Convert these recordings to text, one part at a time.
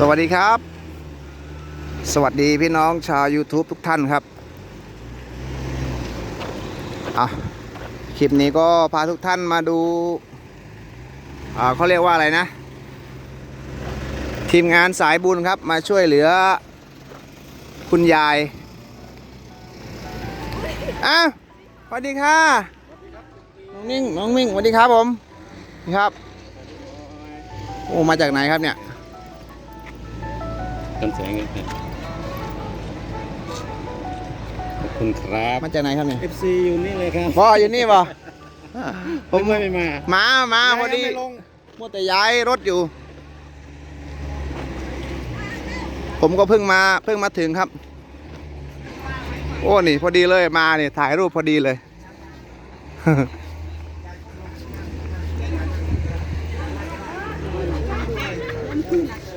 สวัสดีครับ สวัสดีพี่น้องชาว YouTube ทุกท่านครับอะคลิปนี้ก็พาทุกท่านมาดูอ่าเขาเรียกว่าอะไรนะ ทีมงานสายบุญครับมาช่วยเหลือ คุณยายอ้าวสวัสดีค่ะน้องมิ่งน้องมิ่งสวัสดีครับผมนี่ครับโอ้มาจากไหนครับเนี่ย กันแสงเลยครับขอบคุณครับ มาจากไหนครับเนี่ย FC อยู่นี่เลยครับพ่ออยู่นี่ป่ะผผมมไม่มามามาพอดีไม่ลงมัวแต่ย้ายรถอยู่ ผมก็เพิ่งมาเพิ่งมาถึงครับ โอ้นี่พอดีเลยมาเนี่ยถ่ายรูปพอดีเลยเ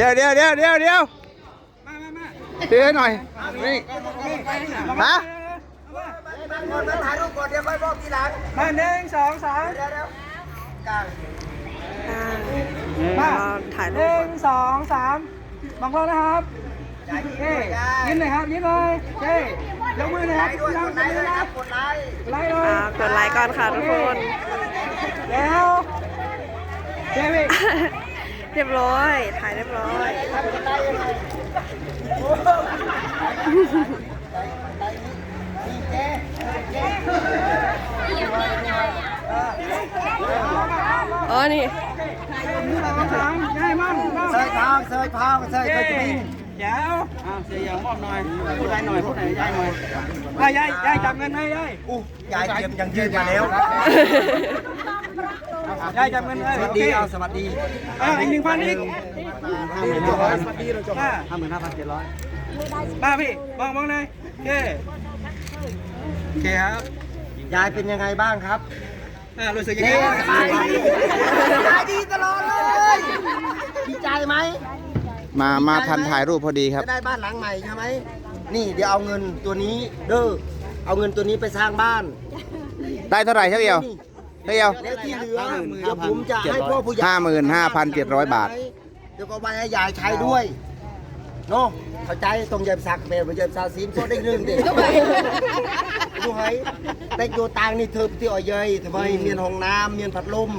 ดี๋ยวเดี๋ยวเดี๋ยวเดี๋ยวเดี๋ยวเดี๋ยวหน่อยนี่ฮะมาหนึ่งสองสามมาถ่ายหรูปนึ่งสองสามมองกล้องนะครับเย้ยิ้มหน่อยครับยิ้มเลยเย้ยกมือหนะครับยกมือนะครับกดไลค์กดไลค์เลอ่ายกดไลค์ก่อนค่ะทุกคนแล้วเย้พี่ เรียบร้อย ถ่ายเรียบร้อยอ๋อนี่สามง่ายมากมากเสยทางเสยทางเสยเย้เคยจะวิ่ง เดี๋ยวอ่าเสียอย่างมอบหน่อยพูดอะไรหน่อยพูดไหนยายหน่อยอะยายยายจับเงินให้ยายอู้ยายเตรียมยังยืนมาแล้วยายจับเงินให้สวัสโอเคดีเอาสวัสดีอะอีกหนึ่งพันอีกห้าหมื่นห้าพันสวัสดีเราจบอะห้าหมื่นห้าพันเจ็ดร้อยมาพี่มองมองหน่อยโอเคโอเคครับยายเป็นยังไงบ้างครับอ่ารู้สึกยังไงเย้บ้างสบายดียายดีตลอดเลยดีใจไหม มามาทันถ่ายรูปพอดีครับ จะได้บ้านหลังใหม่ใช่ไหมนี่เดี๋ยวเอาเงินตัวนี้เด้อเอาเงินตัวนี้ไปสร้างบ้านได้เท่าไหร่เท่าเดียวนี่เท่าเดียวแล้วที่เหลือเดี๋ยวผมจะให้พ่อผู้ใหญ่ห้าหมื่นห้าพันเจ็ดร้อยบาท เดี๋ยวก็ไว้ให้ยายใช้ด้วย เนาะเข้าใจตรงเย็บสักเบลเย็บซาซีมโซได้เรื่องเด็กดูให้แต่โยตางนี่เธอที่อ่อยเยยทำไมเมียนห้องน้ำเมียนพัดลม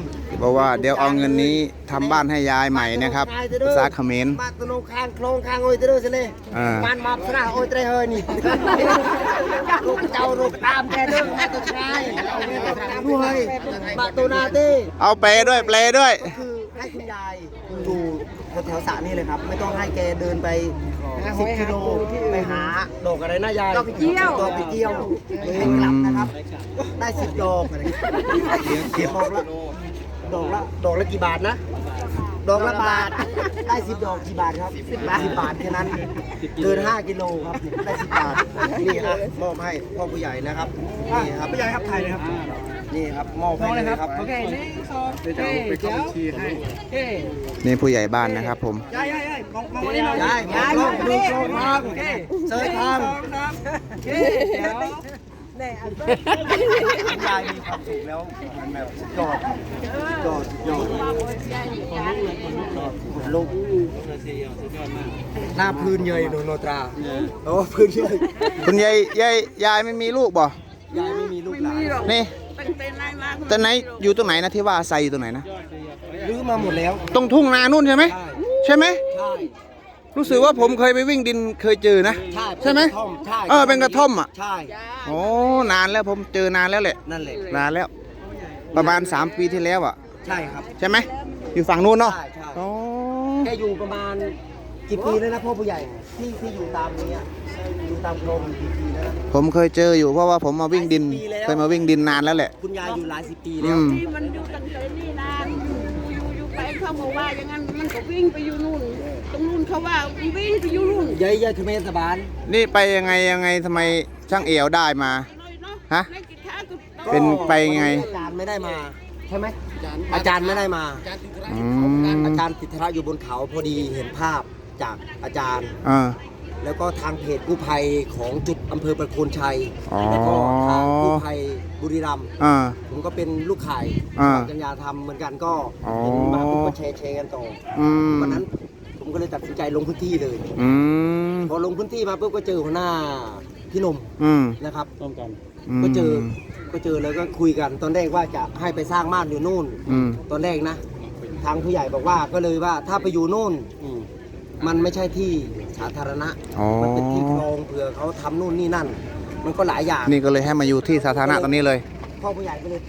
บอกว่าเดี๋ยวเอาเงินนี้ทำบ้านให้ยายใหม่นะครับภาษาเขมรบ้านตะโนข้างโครงข้างโอ้ยเตอร์เสเลยอ่าบ้านมาสระโอ้ยเตอร์เฮยนี่ลูกเจ้าลูกตามแกเด้อมาตัวชายเอาเงินตามด้วยมาตัวนาเต้เอาแปลด้วยแปลด้วยก็คือให้คุณยายอยู่ แถวๆสระนี่เลยครับ ไม่ต้องให้แกเดินไปสิบกิโลไปหาดอกอะไรนะยายดอกเกี้ยว ดอกเกี้ยวเองกลับนะครับ ได้สิบดอกเก็บดอกละดอกละดอกละกี่บาทนะ ดอกละบาท ได้สิบดอกกี่บาทครับสิบบาทสิบบาทแค่นั้นเดินห้ากิโลครับได้สิบบาทนี่ครับมอบให้พ่อผู้ใหญ่นะครับนี่ครับผู้ใหญ่ครับถ่ายเลยครับ นี่ครับมอบมองให้เลเลยยครับครับโอเคหนึ่งสองเดี๋ยวจะไปเข้าบัญชีให้โอเคนี่ผู้ใหญ่บ้านนะครับผม ยายยายยายมองมองวันนี้หน่อยยายยายมองดูโครงทางโอเคเสยทางสองสามโอเคเดี๋ยวยายมีความสุขแล้วมันแบบสุดยอดสุดยอดสุดยอดขนลุกหน้าพื้นเยยโนโนตราโอ้พื้นเยยคุณยายยายยายไม่มีลูกบ่ยายไม่มีลูกหลานนี่ แต่ไหนอยู่ตรงไหนนะที่ว่าใส่อยู่ตรงไหนนะรื้อมาหมดแล้ว ตรงทุ่งนานู่นใช่ไหมใช่ไหมใช่รู้สึกว่าผมเคยไปวิ่งดินเคยเจอนะใช่ใช่ไหมเป็นกระท่อมใช่เออเป็นกระท่อมอะใช่โอ้นานแล้วผมเจอนานแล้วแหละนั่นแหละนานแล้ว ประมาณ 3 ปีที่แล้วอะ ใช่ครับ ใช่ไหมอยู่ฝั่งนู้นเนาะใช่ใช่อ๋อแกอยู่ประมาณ กี่ปีแล้วนะพ่อผู้ใหญ่ที่ที่อยู่ตามเนี้ยอยู่ตามโครงกี่ปีแล้วนะผมเคยเจออยู่เพราะว่าผมมาวิ่งดินหลายสิบปีแล้วเคยมาวิ่งดินนานแล้วแหละ คุณยายอยู่หลายสิบปีอืแล้วมที่มันอยู่ตั้งแต่นี่นานอยู่อยู่ไปเขาบอกว่าอย่างนั้นมันก็วิ่งไปอยู่นู่น ตรงนู่นเขาว่าวิ่งไปอยู่นู่นยายยายคือเมสบานนี่ไปยังไงยังไงทำไมช่างเอวได้มา เลยเนาะฮะ ในกิจการก็เป็นไปไง อาจารย์ไม่ได้มา ใช่ไหมอาจารย์ไม่ได้มา อืมอาจารย์ติดธุระอยู่บนเขาพอดีเห็นภาพ จากอาจารย์ อ่า แล้วก็ทางเพจกู้ภัยของจุดอำเภอประโคนชัยอ๋อ แล้วก็ทางกู้ภัยบุรีรัมย์อ่า ผมก็เป็นลูกข่ายอ่ากัญญาทำเหมือนกันก็อ๋อ เห็นมาปุ๊บก็แชร์แชร์กันต่ออืมวันนั้นผมก็เลยตัดสินใจลงพื้นที่เลย อืมพอลงพื้นที่มาปุ๊บก็เจอหัวหน้าพี่หนมอืมนะครับต้มกัน ก็เจอก็เจอแล้วก็คุยกัน ตอนแรกว่าจะให้ไปสร้างบ้านอยู่นู่น อืม ตอนแรกนะ ทางผู้ใหญ่บอกว่าก็เลยว่าถ้าไปอยู่นู่นอืม มันไม่ใช่ที่สาธารณะ อ๋อ มันเป็นที่คลองเผื่อเขาทำนู่นนี่นั่น มันก็หลายอย่างนี่ก็เลยให้มาอยู่ที่สาธารณะตรงนี้เลย พ่อผู้ใหญ่ก็เลย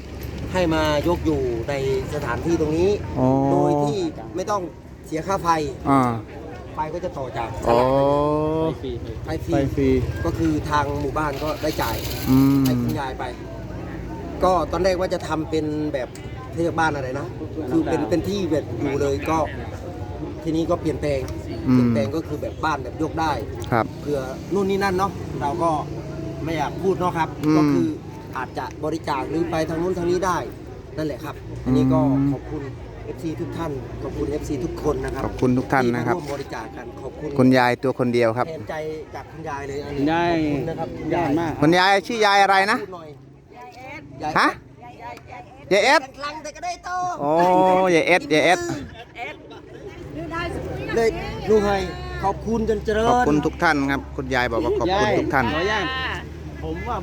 ให้มายกอยู่ในสถานที่ตรงนี้ อ๋อ โดยที่ไม่ต้องเสียค่าไฟ อ่า ไฟก็จะต่อจากอ๋อฟรีไฟฟรีไฟฟรี ก็คือทางหมู่บ้านก็ได้จ่ายอืม ให้คุณยายไป ก็ตอนแรกว่าจะทำเป็นแบบเรียกบ้านอะไรนะ คือเป็นเป็นที่แบบอยู่เลยก็ ทีนี้ก็เปลี่ยนแปลงอืม เปลี่ยนแปลงก็คือแบบบ้านแบบยกได้ ครับ เผื่อนู่นนี่นั่นเนาะเราก็ไม่อยากพูดเนาะครับ อืมก็คืออาจจะบริจาคหรือไปทางนู้นทางนี้ได้นั่นแหละครับ อันนี้ก็อืมขอบคุณ FC ทุกท่านขอบคุณ FC ทุกคนนะครับขอบคุณทุกท่านนะครับ ที่มวมบริจาคกันขอบคุณคุณยายตัวคนเดียวครับ แทนใจจากคุณยายเลยอันคุนี้ณยายขอบคุณนะครับคุณยายมากคุณยายชื่อยายอะไรนะ พูดหน่อยฮะยายเอสคลังแต่ก็ได้โตโอ้ยายเอสยายเอส เลยดูให้ขอบคุณจนเจริญขอบคุณทุกท่านครับ คุณยายบอกว่าขอบคุณทุกท่าน ขออนุญาตผมว่า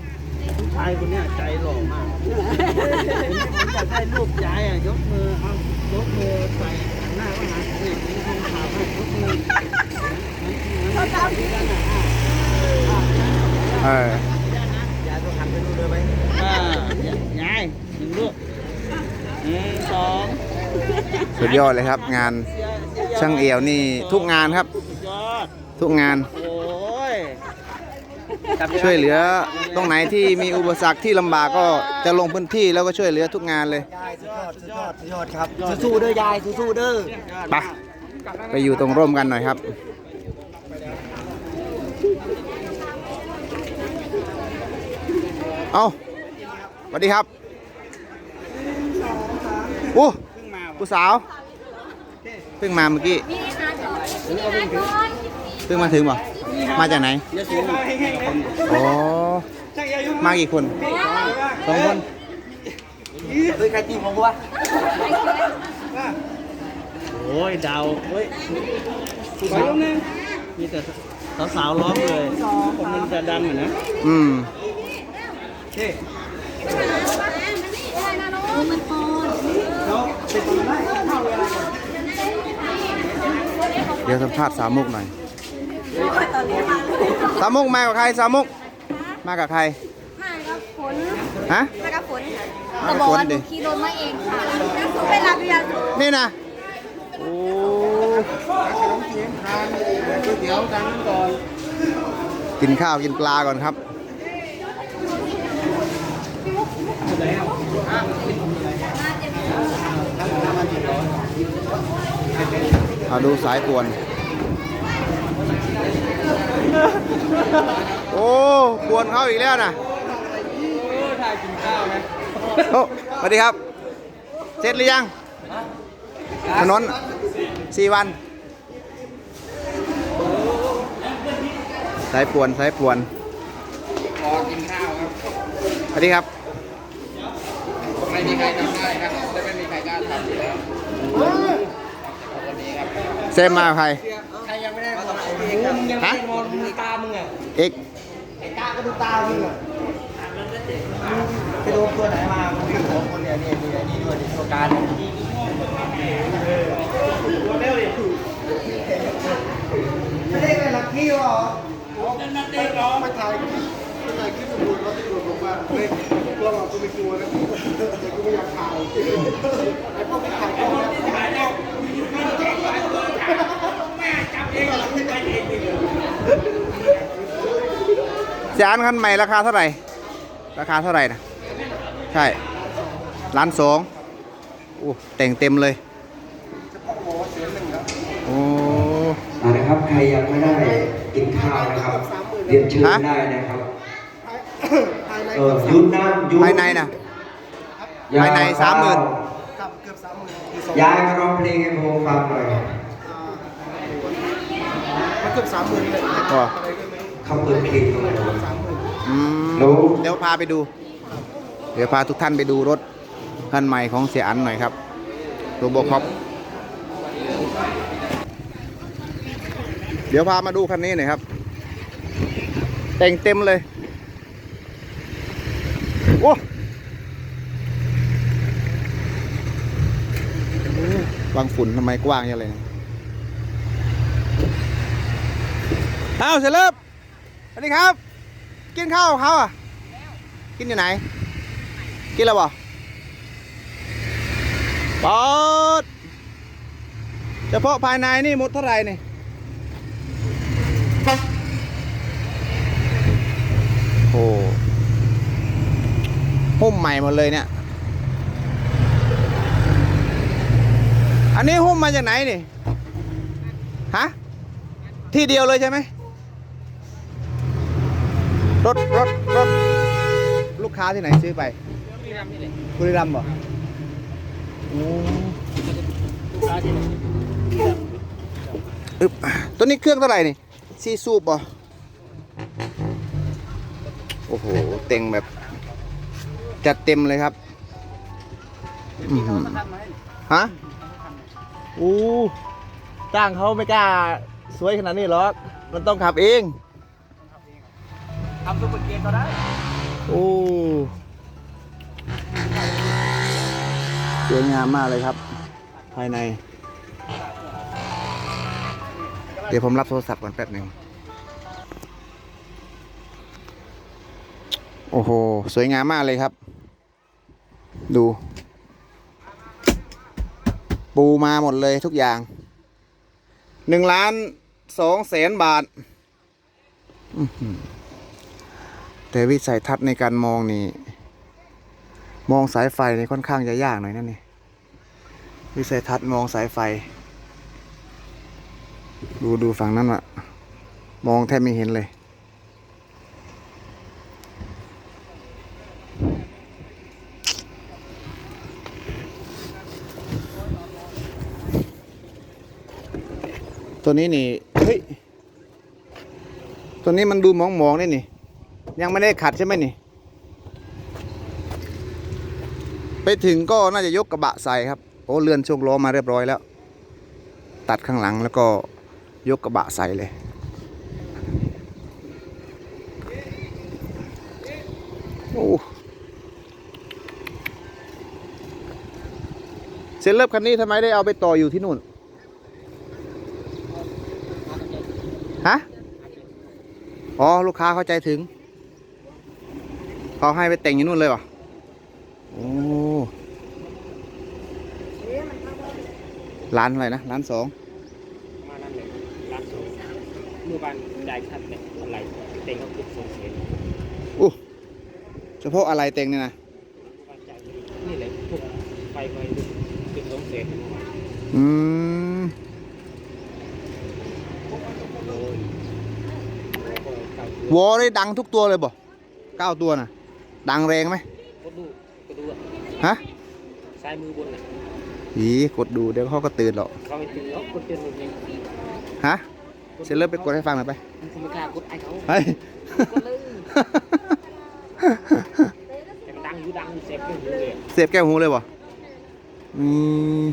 ผู้ชายคนเนี้ยใจหล่อมากผมอยากได้รูปยายอะยกมือเอายกมือใส่หน้าก็หาเนี่ยเป็นคนถามให้ยกมือเออยายต้องหันไปดูเลยไหมอ่ายายหนึ่งลูกหนึ่งสอง สุดยอดเลยครับ งานช่างเอี่ยวนี่ทุกงานครับสุดยอดทุกงานโอ้ยช่วยเหลือตรงไหนที่มีอุปสรรคที่ลำบากก็จะลงพื้นที่แล้วก็ช่วยเหลือทุกงานเลยยายสุดยอดสุดยอดสุดยอดครับสู้ๆเด้อยายสู้ๆเด้อไปไปอยู่ตรงร่มกันหน่อยครับเอาสวัสดีครับโอ้ ผู้สาวเพิ่งมาเมื่อกี้เพิ่งมาถึงบ่มาจากไหนอ๋อมากี่คนสองคนเฮ้ยใครตีผมวะโอ้ยดาวเฮ้ยผู้สาวมีแต่สาวๆร้องเลยมันจะดังอะนะอืมเดี๋ยวสัมภาษณ์สามมุกหน่อย สามมุกมากับใครสามมุก มากับใคร มากับฝนฮะ มากับฝนค่ะมาจะกับบอกฝนว่าหดินูขี่รถมาเองค่ะไปรับยาสูบนี่นะโอ้กินข้าวกินปลาก่อนครับ เอาดูสายป่วน โอ้ป่วนเขาอีกแล้วนะโอ้สวัสดีครับ เสร็จหรือยังถนนสี่วัน สายป่วนสายป่วนรอกินข้าวครับสวัสดีครับ ไม่มีใครทำได้ครับและไม่มีใครกล้าทำอยู่แล้วเซมมากับใคร ใครยังไม่ได้มองเองมึงยังไม่ได้มองดูตามึงอะเอกไอ้ตาก็ดูตามึงอะไปโดนตัวไหนมามึงเป็นของคนเนี่ยนี่นี่นี่ด้วยนี่ตัวการไม่ได้เป็นลักกี้หรอเสียอัน คันใหม่ราคาเท่าไหร่ ราคาเท่าไหร่นะ ใช่ล้านสองโอ้แต่งเต็มเลยโอ้เอาละครับ ใครยังไม่ได้กินข้าวนะครับ เรียนเชิญฮะได้นะครับเออยุดน้ำยุดภายในนะอย่ภายในสามหมื่นครับเกือบสามหมื่นยายมาร้องเพลงให้ผมฟังหน่อยไม่ เกือบสามหมื่นเลยว้าเขาเปิดเพลงตรงไหนวะอืมแล้ว เดี๋ยวพาไปดู เดี๋ยวพาทุกท่านไปดูรถคันใหม่ของเสียอันหน่อยครับโรโบคอปเดี๋ยวพามาดูคันนี้หน่อยครับ แต่งเต็มเลย โอ้วางฝุ่นทำไมกว้างอย่างไรเนี่ย อ้าวเสร็จแล้วสวัสดีครับ กินข้าวกับเขาอะกินอยู่ไหน กินแล้วบ่ปอดเฉพาะภายในนี่หมดเท่าไหร่นี่โอ้หุ้มใหม่หมดเลยเนี่ย อันนี้หุ้มมาจากไหนนี่ ฮะ ที่เดียวเลยใช่ไหม รถรถรถลูกค้าที่ไหนซื้อไปบุรีรัมย์บ่โอ้อึ๊บตัวนี้เครื่องเท่าไหร่นี่ซีซูบบ่โอ้โห เต็งแบบ จัดเต็มเลยครับอื้อหือฮะอู้จ้างเขาไม่กล้าสวยขนาดนี้หรอก มันต้องขับเอง ทำซุปเปอร์เกียร์ก็ได้ โอ้สวยงามมากเลยครับ ภายใน เดี๋ยวผมรับโทรศัพท์ก่อนแป๊บหนึ่งโอ้โห สวยงามมากเลยครับ ดู ปูมาหมดเลยทุกอย่างหนึ่งล้านสองแสนบาท อื แต่วิสัยทัศน์ในการมองนี่ มองสายไฟนี่ค่อนข้างจะยากหน่อยนั่นนี่วิสัยทัศน์มองสายไฟ ดูดูฝั่งนั้นอะมองแทบไม่เห็นเลย ตัวนี้นี่ เฮ้ย ตัวนี้มันดูมองมองๆนี่นี่ ยังไม่ได้ขัดใช่ไหมนี่ ไปถึงก็น่าจะยกกระบะใส่ครับโอ้เลื่อนช่วงล้อมาเรียบร้อยแล้ว ตัดข้างหลังแล้วก็ยกกระบะใส่เลย โอ้เซนเลิฟคันนี้ทำไมได้เอาไปต่ออยู่ที่นู่น ฮะ อ๋อ ลูกค้าเข้าใจถึง เขาให้ไปแต่งอยู่นู่นเลยเหรอโอ้ร้านอะไรนะร้านสองมานั่นเลยร้านสองมือบ้านจ่ายคัดเนี่ยอะไรเต็งเขาคิดส่งเสียอู้เฉพาะอะไรแต่งเนี่ยนะบ้านจ่ายนี่เลยพวกไฟไฟคิดส่งเสียเมื่อวานอืมโอ้ยโอ้ยเก่าตัววอได้ดังทุกตัวเลยบ่เก้าตัวน่ะ ดังแรงไหมก็ดูก็ดูอะฮะซ้ายมือบนน่ะอีกดดูเดี๋ยวเขาก็ตื่นหรอกเขาไม่ถึงแล้วคนเตือนมันเองฮะเซนเลิฟไปกดให้ฟังหน่อยไปมันคงไม่กล้ากดไอ้เขาเฮ้ยก็เลยแต่มันดังอยู่ดังอยู่เซฟอยู่เลยเสียบแก้วหูเลยบ่อืม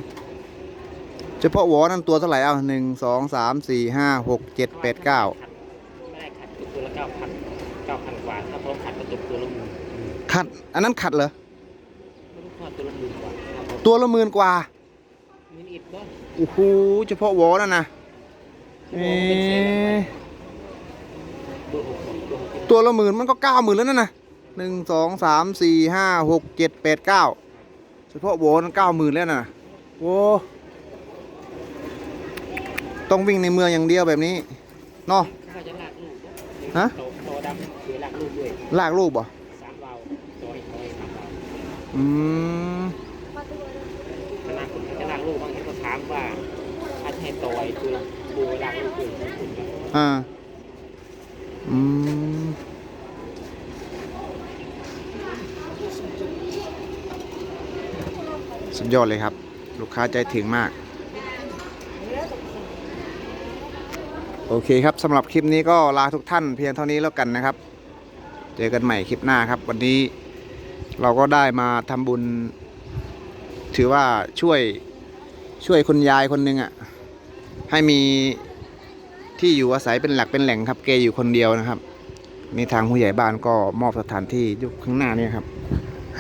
เฉพาะวอนั่นตัวเท่าไหร่เอาหนึ่งสองสามสี่ห้าหกเจ็ดแปดเก้า ขัด อันนั้นขัดเหรอไม่รู้ว่าตัวละหมื่นกว่าครับผมตัวละหมื่นกว่ามินิอิดบ่โอ้โหเฉพาะวอนั่นนะเอ๊ะตัวหกตัวหกตัวละหมื่นมันก็เก้าหมื่นแล้วนั่นนะหนึ่งสองสามสี่ห้าหกเจ็ดแปดเก้าเฉพาะวอนั่นเก้าหมื่นแล้วนะโอ้ต้องวิ่งในเมืองอย่างเดียวแบบนี้เนาะถ้าจะลากลูกฮะโตโตดำเสียลากลูกด้วยลากลูกบ่ สามวาล์วซอยซอยสามวาล์ว อืมขนาดคนจะลากลูกบางทีก็ถามว่าถ้าจะให้โตไอ้ตัวบูลากลูกด้วยอ่า อืมสุดยอดเลยครับ ลูกค้าใจถึงมาก โอเคครับสำหรับคลิปนี้ก็ลาทุกท่านเพียงเท่านี้แล้วกันนะครับ เจอกันใหม่คลิปหน้าครับ วันนี้ เราก็ได้มาทำบุญ ถือว่าช่วยช่วยคุณยายคนหนึ่งอะ่ะ ให้มีที่อยู่อาศัยเป็นหลักเป็นแหล่งครับ เกอยู่คนเดียวนะครับนี่ทางผู้ใหญ่บ้านก็มอบสถานที่ยกข้างหน้านี่ครับ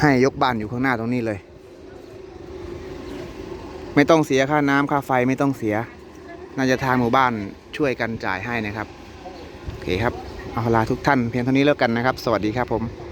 ให้ยกบ้านอยู่ข้างหน้าตรงนี้เลย ไม่ต้องเสียค่าน้ำค่าไฟไม่ต้องเสีย น่าจะทางหมู่บ้านช่วยกันจ่ายให้นะครับโอเคครับเอาลาทุกท่านเพียงเท่านี้แล้วกันนะครับ สวัสดีครับผม